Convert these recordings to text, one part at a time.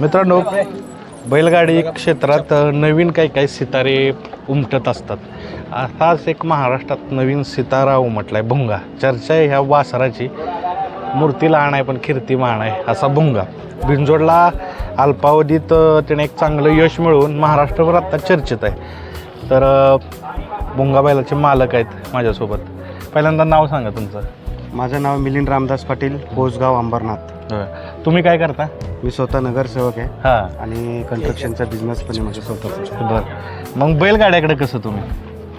मित्रांनो बैलगाडी क्षेत्रात नवीन काही काही सितारे उमटत असतात. असाच एक महाराष्ट्रात नवीन सितारा उमटलाय भुंगा. चर्चा आहे ह्या वासराची. मूर्ती लहान आहे पण कीर्ती महान आहे असा भुंगा. बिंजोडला अल्पावधीत त्याने एक चांगलं यश मिळवून महाराष्ट्रभर आत्ता चर्चेत आहे. तर भुंगा बैलाचे मालक आहेत माझ्यासोबत. पहिल्यांदा नाव सांगा तुमचं. माझं नाव मिलिंद रामदास पाटील पोसगाव अंबरनाथ. तुम्ही काय करता? मी स्वतः नगरसेवक आहे. हां. आणि कन्स्ट्रक्शनचा बिझनेस पण आहे माझ्या स्वतःचा. बरं. मग बैलगाड्याकडे कसं तुम्ही?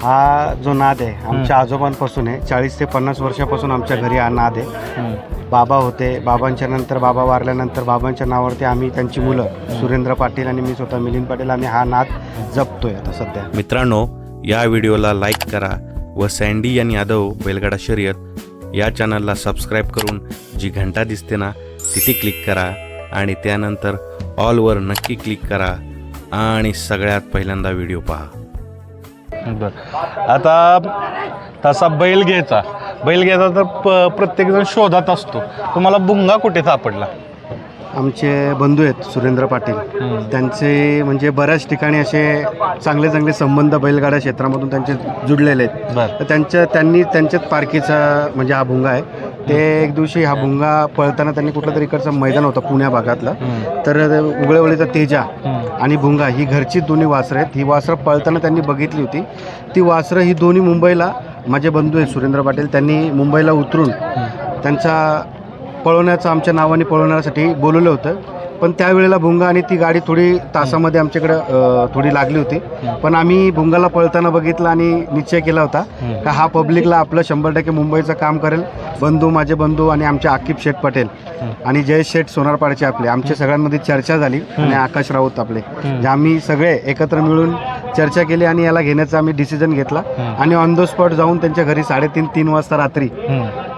हा जो नाद आहे आमच्या आजोबांपासून आहे. चाळीस ते पन्नास वर्षापासून आमच्या घरी हा नाद आहे. बाबा होते बाबांच्या नंतर बाबा वारल्यानंतर बाबांच्या नावावरती आम्ही त्यांची मुलं सुरेंद्र पाटील आणि मी स्वतः मिलिंद पाटील आम्ही हा नाद जपतोय आता सध्या. मित्रांनो या व्हिडिओला लाईक करा व सँडी आणि यादव बैलगाडा शर्यत या चॅनलला सबस्क्राईब करून जी घंटा दिसते ना तिथे क्लिक करा. आणि त्यानंतर ऑलवर नक्की क्लिक करा आणि सगळ्यात पहिल्यांदा व्हिडिओ पहा. बर. आता तसा बैल घ्यायचा. बैल घ्यायचा तर प प्रत्येकजण शोधात असतो. तुम्हाला बुंगा कुठे सापडला? आमचे बंधू आहेत सुरेंद्र पाटील. त्यांचे म्हणजे बऱ्याच ठिकाणी असे चांगले चांगले संबंध बैलगाड्या क्षेत्रामधून त्यांचे जुडलेले आहेत. तर त्यांच्या त्यांनी त्यांच्याच पारखीचा म्हणजे हा भुंगा आहे. ते एक दिवशी हा भुंगा पळताना त्यांनी कुठलं तरी इकडचं मैदान होतं पुण्या भागातलं. तर उगळवळीचा तेजा आणि भुंगा ही घरची दोन्ही वासरं आहेत. ही वासरं पळताना त्यांनी बघितली होती. ती वासरं ही दोन्ही मुंबईला माझे बंधू आहेत सुरेंद्र पाटील त्यांनी मुंबईला उतरून त्यांचा पळवण्याचं आमच्या नावाने पळवण्यासाठी बोलवलं होतं. पण त्यावेळेला भुंगा आणि ती गाडी थोडी तासामध्ये आमच्याकडं थोडी लागली होती. पण आम्ही भुंगाला पळताना बघितलं आणि निश्चय केला होता का हा पब्लिकला आपलं शंभर टक्के मुंबईचं काम करेल. बंधू माझे बंधू आणि आमचे आकिब शेठ पटेल आणि जयेश शेठ सोनारपाडचे आपले. आमच्या सगळ्यांमध्ये चर्चा झाली आणि आकाश राऊत आपले. जे आम्ही सगळे एकत्र मिळून चर्चा केली आणि याला घेण्याचा आम्ही डिसिजन घेतला. आणि ऑन द स्पॉट जाऊन त्यांच्या घरी साडेतीन तीन वाजता रात्री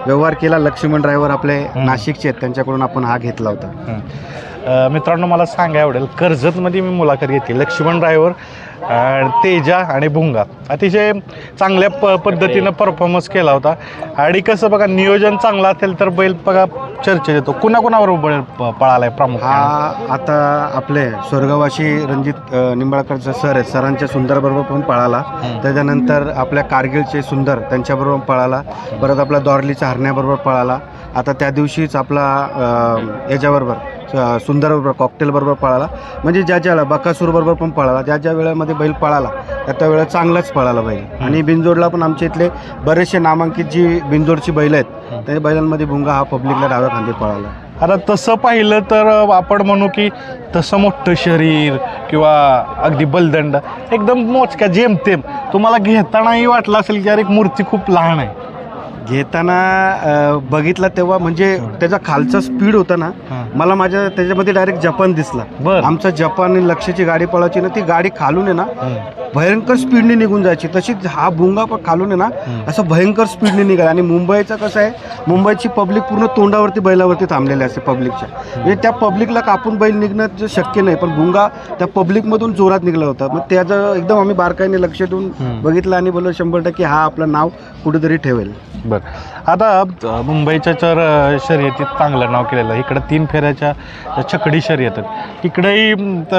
व्यवहार केला. लक्ष्मण ड्रायव्हर आपले नाशिकचे आहेत. त्यांच्याकडून आपण हा घेतला होता. मित्रांनो मला सांगा आवडेल कर्जतमध्ये मी मुलाखत घेतली. लक्ष्मण ड्रायव्हर तेजा आणि भुंगा. अतिशय चांगल्या प पद्धतीनं परफॉर्मन्स केला होता. आणि कसं बघा नियोजन चांगलं असेल तर बैल बघा चर्चेत येतो. कुणाकुणाबरोबर बैल प- पळालाय प्रामुख्याने? हा आता आपले स्वर्गवासी रणजित निंबाळकरचे सर आहेत. सरांच्या सुंदरबरोबर पण पळाला. त्याच्यानंतर आपल्या कारगिलचे सुंदर त्यांच्याबरोबर पळाला. परत आपला दॉर्लीच्या हरण्याबरोबर पळाला. आता त्या दिवशीच आपला याच्याबरोबर सुंदरबरोबर कॉकटेलबरोबर पळाला. म्हणजे ज्या ज्या बकासूरबरोबर पण पळाला. ज्या ज्या वेळेमध्ये बैल पळाला. त्या त्या वेळेला चांगलाच पळाला बैल. आणि बिंजोडला पण आमच्या इथले बरेचसे नामांकित जी बिंजोडची बैल आहेत त्या बैलांमध्ये भुंगा हा पब्लिकला डाव्या खांदी पळाला. आता तसं पाहिलं तर आपण म्हणू की तसं मोठं शरीर किंवा अगदी बलदंड एकदम मोजक्या जेमतेम तुम्हाला घेतानाही वाटलं असेल की अरे एक मूर्ती खूप लहान आहे. घेताना अ, बघितला तेव्हा म्हणजे त्याचा खालचा स्पीड होता ना हां. मला माझ्या त्याच्यामध्ये डायरेक्ट जपान दिसला. बरं. आमचा जपान लक्षाची गाडी पळायची ना ती गाडी खालून आहे ना भयंकर स्पीडने निघून जायची. तशीच हा भुंगा पण खालून आहे ना असं भयंकर स्पीडने निघाला. आणि मुंबईचं कसं आहे मुंबईची पब्लिक पूर्ण तोंडावरती बैलावरती थांबलेली असते पब्लिकच्या म्हणजे त्या पब्लिकला कापून बैल निघणं जे शक्य नाही पण भुंगा त्या पब्लिकमधून जोरात निघला होता. मग त्याचं एकदम आम्ही बारकाईने लक्ष देऊन बघितलं आणि बोललो शंभर टक्के हा आपलं नाव कुठेतरी ठेवेल. बरं. आता मुंबईच्या चर शर्यतीत चांगलं नाव केलेलं. आहे इकडं तीन फेऱ्याच्या छकडी शर्यत इकडंही त-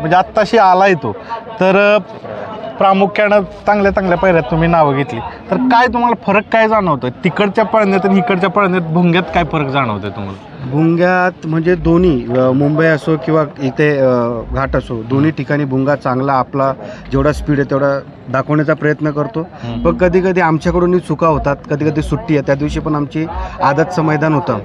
म्हणजे आत्ताशी आला तो. तर प्रामुख्यानं चांगल्या चांगल्या पैऱ्यात तुम्ही नावं घेतली. तर काय तुम्हाला फरक काय जाणवतं तिकडच्या पळण्यात आणि इकडच्या पळण्यात भुंग्यात काय फरक जाणवतं तुम्हाला? भुंग्यात म्हणजे दोन्ही मुंबई असो किंवा इथे घाट असो दोन्ही ठिकाणी भुंगा चांगला आपला जेवढा स्पीड आहे तेवढा दाखवण्याचा प्रयत्न करतो. पण कधी कधी आमच्याकडूनही चुका होतात. कधी कधी सुट्टी आहे. त्या दिवशी पण आमची आदतचं मैदान होतं.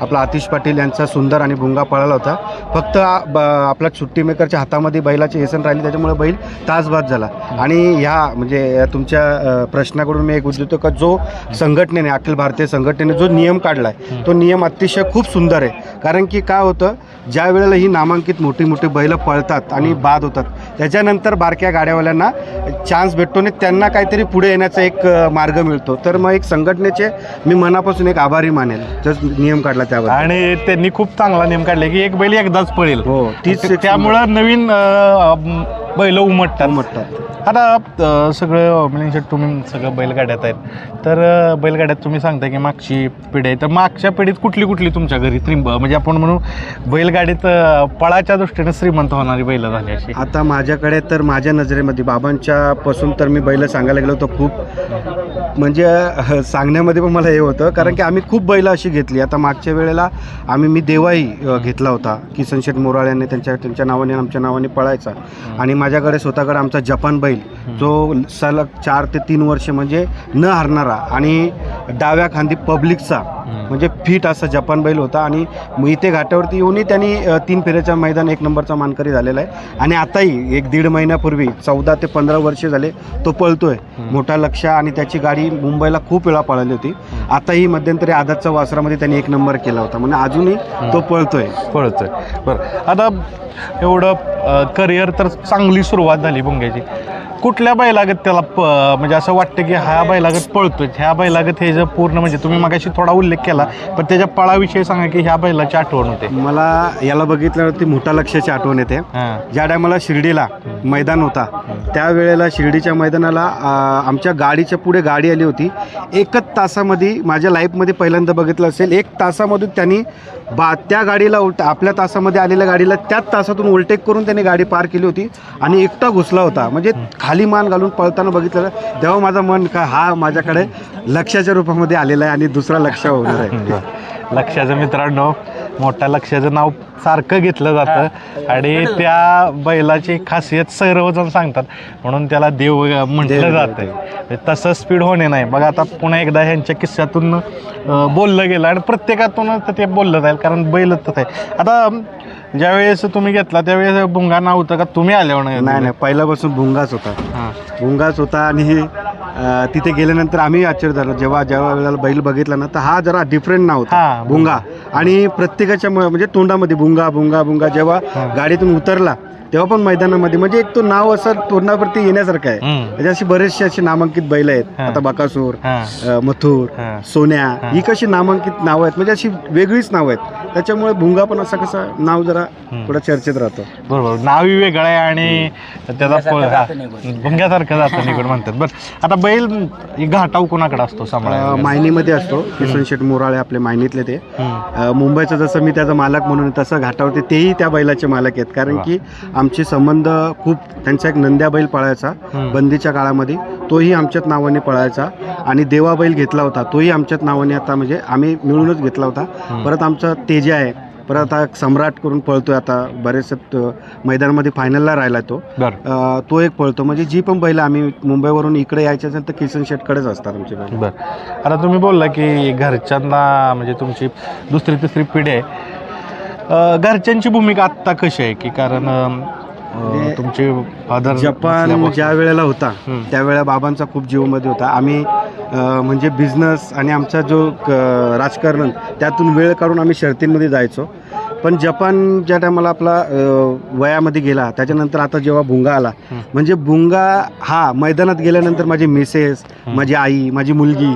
आपला आतिश पाटील यांचा सुंदर आणि भुंगा पळाला होता. फक्त आपला सुट्टी मेकरच्या हातामध्ये बैलाची येसन राहिली त्याच्यामुळे बैल तासबाद झाला. आणि ह्या म्हणजे तुमच्या प्रश्नाकडून मी एक उद्देतो का जो संघटनेने अखिल भारतीय संघटनेने जो नियम काढला आहे तो नियम अतिशय खूप सुंदर आहे. कारण की काय होतं ज्या वेळेला ही नामांकित मोठी मोठी बैलं पळतात आणि बाद होतात त्याच्यानंतर बारक्या गाड्यावाल्यांना चान्स भेटतो आणि त्यांना काहीतरी पुढे येण्याचा एक मार्ग मिळतो. तर मग एक संघटनेचे मी मनापासून एक आभारी मानेल. जो नियम काढला त्यावर. आणि त्यांनी खूप चांगला नियम काढले की एक बैल एकदाच पळेल. हो तीच त्यामुळं नवीन बैल उमटतात. उमटतात. आता सगळं म्हणजे तुम्ही सगळं बैलगाड्यात आहेत तर बैलगाड्यात तुम्ही सांगता की मागची पिढी आहे. तर मागच्या पिढीत कुठली कुठली तुमच्या घरी त्रिंब म्हणजे आपण म्हणू बैलगाडीत पळाच्या दृष्टीने श्रीमंत होणारी बैल झाली अशी? आता माझ्याकडे तर माझ्या नजरेमध्ये बाबांच्या पासून तर मी बैल सांगायला गेलो तर खूप म्हणजे सांगण्यामध्ये पण मला हे होतं. कारण की आम्ही खूप बैल अशी घेतली. आता मागच्या वेळेला आम्ही मी देवाई अह, घेतला होता. किसन शेठ मोराळ्याने त्यांच्या त्यांच्या नावाने आमच्या नावाने पळायचा. आणि माझ्याकडे स्वतःकडे आमचा जपान बैल जो सलग चार ते तीन वर्ष म्हणजे न हरणारा आणि डाव्या खांदी पब्लिकचा म्हणजे फिट असा जपान बैल होता आणि इथे घाटावरती येऊनही त्यांनी तीन फेऱ्याच्या मैदान एक नंबरचा मानकरी झालेला आहे. आणि आताही एक दीड महिन्यापूर्वी चौदा ते पंधरा वर्ष झाले तो पळतोय. मोठा लक्ष आणि त्याची गाडी मुंबईला खूप वेळा पळाली होती. आताही मध्यंतरी आदातच्या वासरामध्ये त्यांनी एक नंबर केला होता. म्हणजे अजूनही तो पळतोय. पळतोय. बरं. आता एवढं करिअर तर चांगली सुरुवात झाली भुंग्याची कुठल्या बैलागत त्याला प म्हणजे असं वाटतं की हा बैलागत पळतोय ह्या बैलागत हे जर पूर्ण म्हणजे तुम्ही मगाशी थोडा उल्लेख केला पण त्याच्या पळाविषयी सांगा की ह्या बैलाची आठवण होते. मला याला बघितल्यावरती मोठा लक्षाची आठवण येते. ज्या टायमाला शिर्डीला मैदान होता त्यावेळेला शिर्डीच्या मैदानाला आमच्या गाडीच्या पुढे गाडी आली होती. एकच तासामध्ये माझ्या लाईफमध्ये पहिल्यांदा बघितलं असेल एक तासामधून त्यांनी बा त्या गाडीला उलट आपल्या तासामध्ये आलेल्या गाडीला त्याच तासातून ओव्हरटेक करून त्यांनी गाडी पार केली होती आणि एकटा घुसला होता. म्हणजे खाली मान घालून पळताना बघितलं तेव्हा माझं मन का हा माझ्याकडे लक्षाच्या रूपामध्ये आलेला आहे आणि दुसरा लक्ष होणार आहे. लक्षाचं मित्रांनो मोठ्या लक्षाचं नाव सारखं घेतलं जातं. आणि त्या बैलाची खासियत सर्वजण सांगतात. म्हणून त्याला देव म्हटलं जातं तसं स्पीड होणे नाही. बघा आता पुन्हा एकदा ह्यांच्या किस्स्यातून बोललं गेलं आणि प्रत्येकातून ते बोललं जाईल कारण बैलच आहे आता ज्यावेळेस तुम्ही घेतला त्यावेळेस भुंगा नाव होतं का? तुम्ही आल्यावर नाही नाही पहिल्यापासून भुंगाच होता. हां. भुंगाच होता आणि तिथे गेल्यानंतर आम्ही आश्चर्य झालो. जेव्हा जेव्हा वेळेला बैल बघितला ना तर हा जरा डिफरंट नाव होता. भुंगा. आणि प्रत्येकाच्या म्हणजे तोंडामध्ये भुंगा भुंगा भुंगा. जेव्हा गाडीतून उतरला तेव्हा पण मैदानामध्ये म्हणजे एक तो नाव असं तोंडावरती येण्यासारखं आहे. म्हणजे अशी बरेचसे असे नामांकित बैल आहेत. हा. आता बकासूर मथुर. सोन्या हा. कशी नामांकित नावं आहेत. म्हणजे अशी वेगळीच नावं आहेत. त्याच्यामुळे भुंगा पण असं कसं नाव जरा थोडं चर्चेत राहतं. बरोबर. नावही वेगळं आहे आणि त्याचा हा, भुंग्यासारखं जातं निघून म्हणतात. बरं. आता बैल घाटाव कोणाकडे असतो अ, सांभाळायला मायनीमध्ये असतो. किसन शेठ मोराळे आपले मायनीतले ते. मुंबईचं जसं मी त्याचा मालक म्हणून तसं घाटावरती तेही त्या बैलाचे मालक आहेत. कारण. की आमचे संबंध खूप त्यांचा एक नंद्या बैल पळायचा. बंदीच्या काळामध्ये तोही आमच्याच नावाने पळायचा. आणि देवा बैल घेतला होता तोही आमच्याच नावाने आता म्हणजे आम्ही मिळूनच घेतला होता. परत आमचा तेजा आहे परत आता सम्राट करून पळतोय आता बरेचसे त- मैदानामध्ये फायनलला राहिला तो. तो एक पळतो. म्हणजे जी पण बैल आम्ही मुंबईवरून इकडे यायचे असेल तर किसन शेटकडेच असतात आमचे बैल. बर. आता तुम्ही बोलला की घरच्यांना म्हणजे तुमची दुसरी तिसरी पिढी आहे. घरच्यांची भूमिका आत्ता कशी आहे की कारण अं, म्हणजे तुमचे फादर जपान ज्या वेळेला होता हम्म. त्यावेळेला बाबांचा खूप जीवमध्ये होता आम्ही अ, म्हणजे बिझनेस आणि आमचा जो क- राजकारण त्यातून वेळ काढून आम्ही शर्तींमध्ये जायचो पण जपान ज्या टायमाला आपला अ, वयामध्ये गेला त्याच्यानंतर आता जेव्हा भुंगा आला हम्म. म्हणजे भुंगा हा मैदानात गेल्यानंतर माझी मिसेस माझी आई माझी मुलगी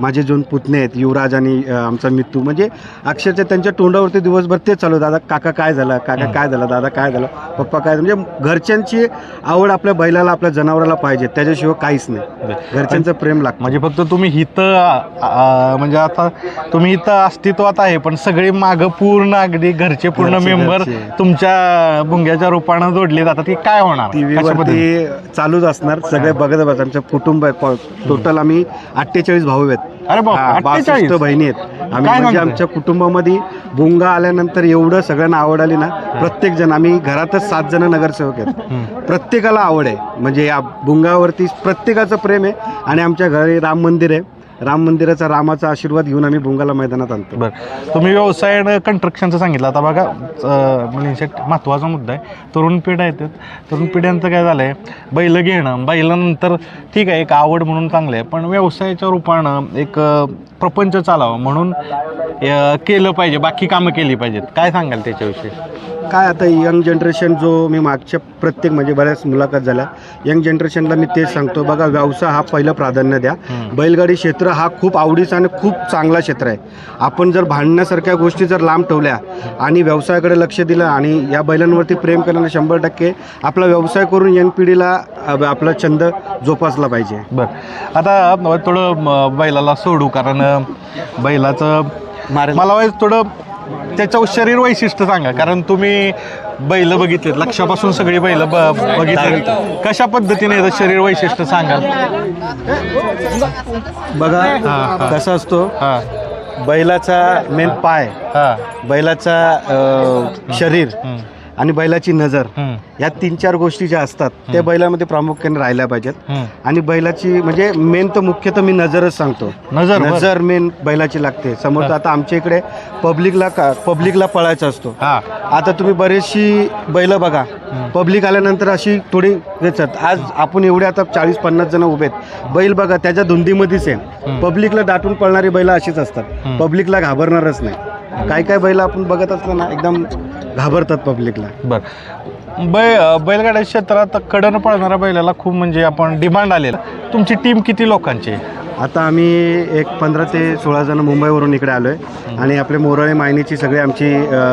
माझे दोन पुतणे आहेत युवराज आणि आमचा मित्तू म्हणजे अक्षरशः त्यांच्या तोंडावरती दिवसभर तेच चालू दादा काका काय झालं? काका काय झालं? दादा काय झालं? पप्पा काय? म्हणजे घरच्यांची आवड आपल्या बैलाला आपल्या जनावराला पाहिजे. त्याच्याशिवाय काहीच नाही. घरच्यांचं प्रेम लागतं. म्हणजे फक्त तुम्ही इथं म्हणजे आता तुम्ही इथं अस्तित्वात आहे पण सगळे मागं पूर्ण अगदी घरचे पूर्ण मेंबर. तुमच्या भुंग्याच्या रूपानं जोडले जातात की काय होणार? टी कशा पद्धतीने? व्हीवरती चालूच असणार. सगळे बघत आमचं कुटुंब आहे. टोटल आम्ही अठ्ठेचाळीस भाऊ आहेत अरे बाप, हा, 48? बासष्ट बहिणी आहेत आम्ही काय म्हणजे? आमच्या कुटुंबामध्ये भुंगा आल्यानंतर एवढं सगळ्यांना आवड आली ना प्रत्येक जण आम्ही घरातच सात जण नगरसेवक आहेत. प्रत्येकाला आवड आहे म्हणजे या भुंगावरती प्रत्येकाचं प्रेम आहे आणि आमच्या घरी राम मंदिर आहे राम मंदिराचा रामाचा आशीर्वाद घेऊन आम्ही भुंगाला मैदानात आणतो. बरं. तुम्ही व्यवसाय कन्स्ट्रक्शनचं सांगितलं. आता बघा म्हणजे महत्त्वाचा मुद्दा आहे. तरुण पिढ्या आहेत. तरुण पिढ्यांचं काय झालं आहे बैल घेणं. बैलानंतर ठीक आहे एक आवड म्हणून चांगलं आहे. पण व्यवसायाच्या रूपानं एक प्रपंच चालावं. म्हणून अं, केलं पाहिजे बाकी कामं केली पाहिजेत. काय सांगाल त्याच्याविषयी? काय आता यंग जनरेशन जो मी मागच्या प्रत्येक म्हणजे बऱ्याच मुलाखत झाल्या यंग जनरेशनला मी तेच सांगतो बघा व्यवसाय हा पहिलं प्राधान्य द्या. बैलगाडी क्षेत्र हा खूप आवडीचा आणि खूप चांगला क्षेत्र आहे. आपण जर भांडण्यासारख्या गोष्टी जर लांब ठेवल्या आणि व्यवसायाकडे लक्ष दिलं आणि या बैलांवरती प्रेम केल्यानं शंभर टक्के आपला व्यवसाय करून यंग पिढीला अ, आपला छंद जोपासला पाहिजे. बरं. आता थोडं म, बैलाला सोडू कारण अ, बैलाचं मला वाईज थोडं त्याचं शरीर वैशिष्ट्य सांगा कारण तुम्ही बैल बघितलेत लक्षापासून सगळी बैल ब बघितली कशा पद्धतीने याचं शरीर वैशिष्ट्य सांगाल? बघा हा. कसा असतो? हां. बैलाचा मेन पाय हां. बैलाचा अ, शरीर आणि बैलाची नजर या तीन चार गोष्टी ज्या असतात त्या बैलामध्ये प्रामुख्याने राहिल्या पाहिजेत. आणि बैलाची म्हणजे मेन तर मुख्यतः मी नजरच सांगतो. नजर. नजर मेन बैलाची लागते. समोर तर आता आमच्या इकडे पब्लिकला का पब्लिकला पळायचा असतो. आता तुम्ही बरेचशी बैल बघा. पब्लिक आल्यानंतर अशी थोडी येतात आज आपण एवढे आता चाळीस पन्नास जण उभे आहेत. बैल बघा त्याच्या धुंदीमध्येच आहे. पब्लिकला दाटून पळणारी बैल अशीच असतात. पब्लिकला घाबरणारच नाही. काय काय बैल आपण बघत असलं ना एकदम घाबरतात पब्लिकला बरं. बै बैलगाड्या क्षेत्रात कडन पळणाऱ्या बैलाला खूप म्हणजे आपण डिमांड आलेला. तुमची टीम किती लोकांची आहे? आता आम्ही एक पंधरा ते सोळा जण मुंबईवरून इकडे आलो आहे आणि आपले मोरळे मायनीची सगळी आमची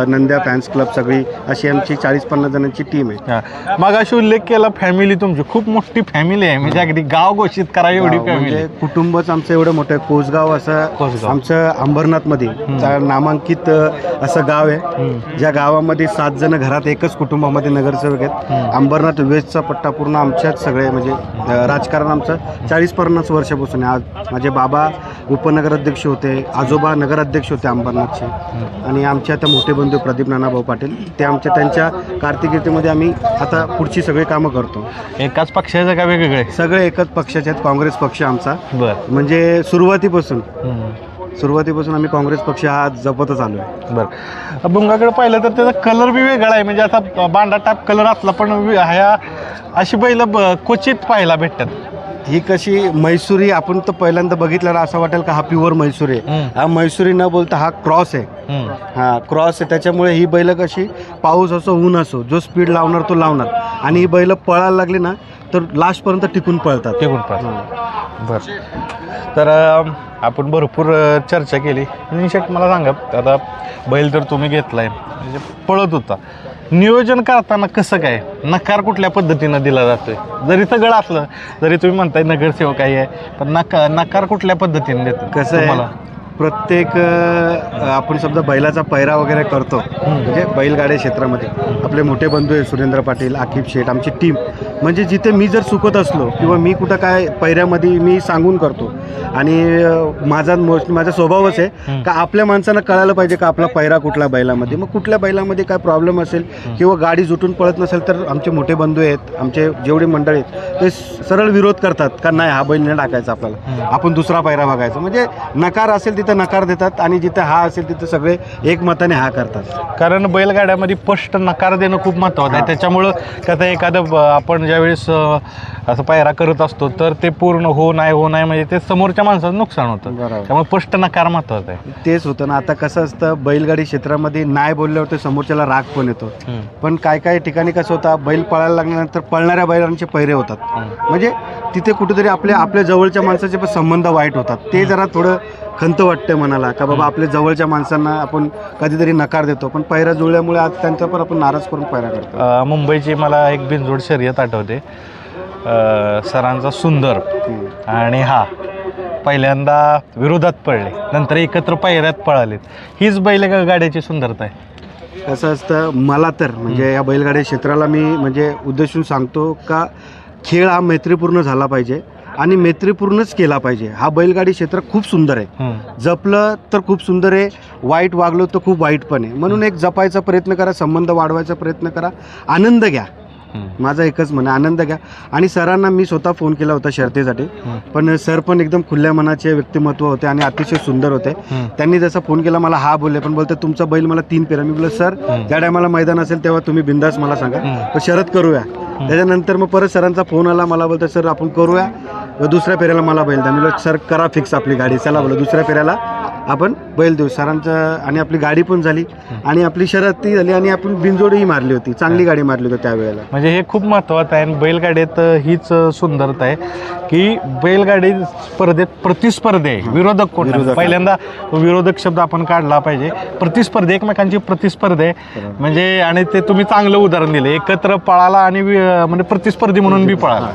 नंद्या फॅन्स क्लब सगळी अशी आमची चाळीस पन्नास जणांची टीम आहे. हां. मगाशी उल्लेख केला फॅमिली तुमची. खूप मोठी फॅमिली आहे. म्हणजे अगदी गाव घोषित करा एवढी फॅमिली म्हणजे कुटुंबच आमचं एवढं मोठं आहे. कोसगाव असं. आमचं अंबरनाथमध्ये नामांकित असं गाव आहे. ज्या गावामध्ये सात जण घरात एकच कुटुंबामध्ये नगरसेवक आहेत. अंबरनाथ वेस्टचा पट्टा पूर्ण आमच्याच सगळे म्हणजे राजकारण आमचं. चाळीस पन्नास वर्षापासून आहे. आज माझे बाबा उपनगराध्यक्ष होते आजोबा नगराध्यक्ष होते अंबरनाथचे. आणि आमचे आता मोठे बंधू प्रदीप नानाभाऊ पाटील ते आमच्या त्यांच्या कारकिर्दीमध्ये आम्ही आता पुढची सगळी कामं करतो. एकाच पक्षाचं का वेगवेगळे? सगळे एकच पक्षाचे आहेत काँग्रेस पक्ष आमचा. बरं. म्हणजे सुरुवातीपासून. सुरुवातीपासून आम्ही काँग्रेस पक्ष हा जपतच आलो आहे बरं. भुंगाकडे पाहिलं तर त्याचा कलर बी वेगळा आहे. म्हणजे असा बांडा टाप कलर असला पण ह्या अशी बैल क्वचित पाहायला भेटतात. ही कशी मैसुरी आपण तर पहिल्यांदा बघितल्यावर असं वाटेल का हा प्युअर मैसुरी आहे. हा मैसुरी न बोलता हा क्रॉस आहे. हा क्रॉस आहे. त्याच्यामुळे ही बैल कशी पाऊस असो ऊन असो जो स्पीड लावणार तो लावणार. आणि ही बैल पळायला लागली ना तर लास्टपर्यंत टिकून पळतात. टिकून पाहतात बरं. तर आपण भरपूर चर्चा केली. निशेट मला सांगा आता बैल तर तुम्ही घेतलाय. म्हणजे पळत होता. नियोजन करताना कसं काय? नकार कुठल्या पद्धतीनं दिला जातोय? जरी सगळं असलं जरी तुम्ही म्हणताय नगरसेवक आहे पण नकार नकार कुठल्या पद्धतीने देतो कसं आहे? प्रत्येक अ, आपण समजा बैलाचा पैरा वगैरे करतो म्हणजे बैलगाड्या क्षेत्रामध्ये. आपले मोठे बंधू आहे सुरेंद्र पाटील आकिब शेठ आमची टीम म्हणजे जिथे मी जर चुकत असलो किंवा मी कुठं काय पैऱ्यामध्ये मी सांगून करतो आणि माझा मोस्ट माझा स्वभावच आहे का आपल्या माणसांना कळायला पाहिजे का आपला पैरा कुठला बैलामध्ये? मग कुठल्या बैलामध्ये काय प्रॉब्लेम असेल किंवा गाडी जुटून पळत नसेल तर आमचे मोठे बंधू आहेत आमचे जेवढे मंडळी आहेत ते सरळ विरोध करतात का नाही हा बैल नाही टाकायचा आपल्याला. आपण दुसरा पैरा बघायचा. म्हणजे नकार असेल तिथं नकार देतात आणि जिथे हा असेल तिथं सगळे एकमताने हा करतात. कारण बैलगाड्यामध्ये स्पष्ट नकार देणं खूप महत्त्वाचं आहे. त्याच्यामुळं कसं एखादं आपण ज्यावेळेस असं पायरा करत असतो तर ते पूर्ण हो नाही हो नाही म्हणजे ते समोरच्या माणसाचं नुकसान होतं. बरोबर. त्यामुळे स्पष्ट नकार महत्त्वाचा आहे. तेच होतं ना. आता कसं असतं बैलगाडी क्षेत्रामध्ये नाही बोलल्यावर ते समोरच्याला राग पण येतो. पण काय काय ठिकाणी कसं होतं बैल पळायला लागल्यानंतर पळणाऱ्या बैलांचे पैरे होतात. म्हणजे तिथे कुठेतरी आपल्या आपल्या जवळच्या माणसाचे पण संबंध वाईट होतात. ते जरा थोडं खंत वाटतं मनाला. का बाबा आपल्या जवळच्या माणसांना आपण कधीतरी नकार देतो. पण पैरा जुळल्यामुळे आज त्यांचा पण आपण नाराज करून पैरा करतो अं, मुंबईची मला एक बिनजोड शर्यत आठवते. अं, सरांचा सुंदर आणि हा पहिल्यांदा विरोधात पळले नंतर एकत्र पायऱ्यात पळालेत. हीच बैल गाड्याची सुंदरता आहे. कसं असतं मला तर म्हणजे या बैलगाडी क्षेत्राला मी म्हणजे उद्देशून सांगतो का खेळ हा मैत्रीपूर्ण झाला पाहिजे आणि मैत्रीपूर्णच केला पाहिजे. हा बैलगाडी क्षेत्र खूप सुंदर आहे. जपलं तर खूप सुंदर आहे वाईट वागलो तर खूप वाईट पण आहे. म्हणून एक जपायचा प्रयत्न करा संबंध वाढवायचा प्रयत्न करा आनंद घ्या. माझा एकच म्हण आहे, आनंद घ्या. आणि सरांना मी स्वतः फोन केला होता शर्तीसाठी. पण सर पण एकदम खुल्या मनाचे व्यक्तिमत्व होते आणि अतिशय सुंदर होते. त्यांनी जसा फोन केला मला हा बोलले पण बोलते तुमचा बैल मला तीन पेरा मी बोललो सर. ज्या टायमाला मैदान असेल तेव्हा तुम्ही बिंदास मला सांगा. तर शरद करूया. त्याच्यानंतर मग परत सरांचा फोन आला मला बोलतो सर आपण करूया. व दुसऱ्या फेऱ्याला मला बैल द्या. मी सर करा फिक्स आपली गाडी. चला बोला दुसऱ्या फेऱ्याला आपण बैल देऊ. सरांचं आणि आपली गाडी पण झाली. आणि आपली शर्यत झाली आणि आपण बिनजोडही मारली होती. चांगली गाडी मारली होती त्यावेळेला. म्हणजे हे खूप महत्त्वाचं आहे आणि बैलगाडीत हीच सुंदरता आहे की बैलगाडी स्पर्धेत प्रतिस्पर्धी आहे विरोधक कोण नाही. विरोधक. पहिल्यांदा विरोधक शब्द आपण काढला पाहिजे. प्रतिस्पर्धी एकमेकांची प्रतिस्पर्धी. आहे म्हणजे आणि ते तुम्ही चांगलं उदाहरण दिले. एकत्र पळाला आणि वि- म्हणजे प्रतिस्पर्धी म्हणून बी पळाला.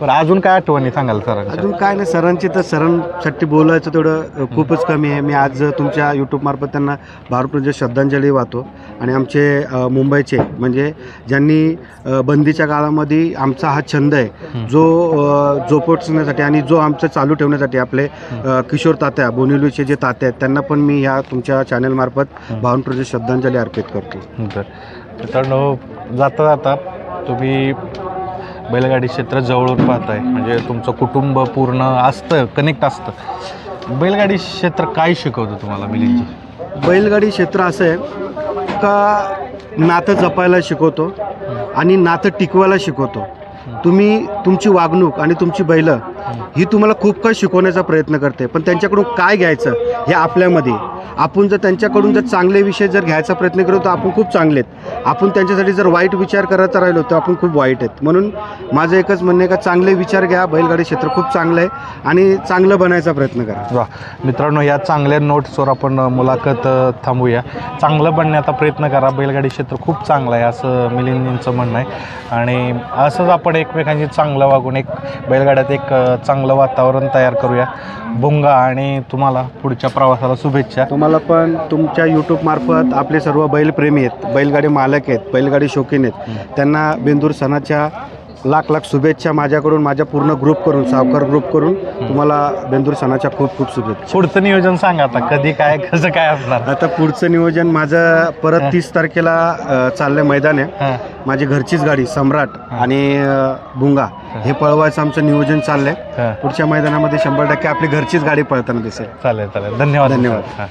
बरं अजून काय आठवणी सांगाल सरांच्या? अजून काय नाही सरांची तर सरांसाठी बोलायचं तेवढं खूपच कमी आहे. मी आज तुमच्या यूट्यूबमार्फत त्यांना भारपूर्ण श्रद्धांजली वाहतो आणि आमचे मुंबईचे म्हणजे ज्यांनी बंदीच्या काळामध्ये आमचा हा छंद आहे जो अ, जोपासण्यासाठी आणि जो आमचं चालू ठेवण्यासाठी आपले किशोर तात्या बोनिवलीचे जे तात्या आहेत त्यांना पण मी ह्या तुमच्या चॅनलमार्फत भावनपूर्ण श्रद्धांजली अर्पित करतो. तर जाता जाता तुम्ही बैलगाडी क्षेत्र जवळून पाहताय. म्हणजे तुमचं कुटुंब पूर्ण असतं कनेक्ट असतं. बैलगाडी क्षेत्र काय शिकवतं तुम्हाला मिलिंदजी? बैलगाडी क्षेत्र असं आहे का नातं जपायला शिकवतो आणि नातं टिकवायला शिकवतो. तुम्ही तुमची वागणूक आणि तुमची बैलं ही तुम्हाला खूप काही शिकवण्याचा प्रयत्न करते. पण त्यांच्याकडून काय घ्यायचं हे आपल्यामध्ये आपण जर त्यांच्याकडून जर चांगले विषय जर घ्यायचा प्रयत्न करू तर आपण खूप चांगले आहेत. आपण त्यांच्यासाठी जर वाईट विचार करत राहिलो तर आपण खूप वाईट आहेत. म्हणून माझं एकच म्हणणं आहे का चांगले विचार घ्या बैलगाडी क्षेत्र खूप चांगलं आहे आणि चांगलं बनायचा प्रयत्न करा. वा. मित्रांनो या चांगल्या नोट्सवर आपण मुलाखत थांबूया. चांगलं बनण्याचा प्रयत्न करा. बैलगाडी क्षेत्र खूप चांगलं आहे असं मिलिंदींचं म्हणणं आहे. आणि असंच आपण एकमेकांशी चांगलं वागून एक बैलगाड्यात एक चांगलं वातावरण तयार करूया. भुंगा आणि तुम्हाला पुढच्या प्रवासाला शुभेच्छा. तुम्हाला पण तुमच्या यूट्यूब मार्फत आपले सर्व बैलप्रेमी आहेत बैलगाडी मालक आहेत बैलगाडी शौकीन आहेत. त्यांना बेंदूर सणाच्या लाख लाख शुभेच्छा माझ्याकडून माझ्या पूर्ण ग्रुप करून सावकार ग्रुप करून तुम्हाला बेंदूर सणाच्या खूप खूप शुभेच्छा. पुढचं नियोजन सांगा आता कधी काय कसं काय असणार? आता पुढचं नियोजन माझं परत तीस तारखेला चाललंय मैदान आहे. माझी घरचीच गाडी सम्राट आणि भुंगा हे. पळवायचं आमचं नियोजन चाललंय. पुढच्या मैदानामध्ये शंभर टक्के आपली घरचीच गाडी पळताना दिसेल. चालेल चालेल. धन्यवाद. धन्यवाद.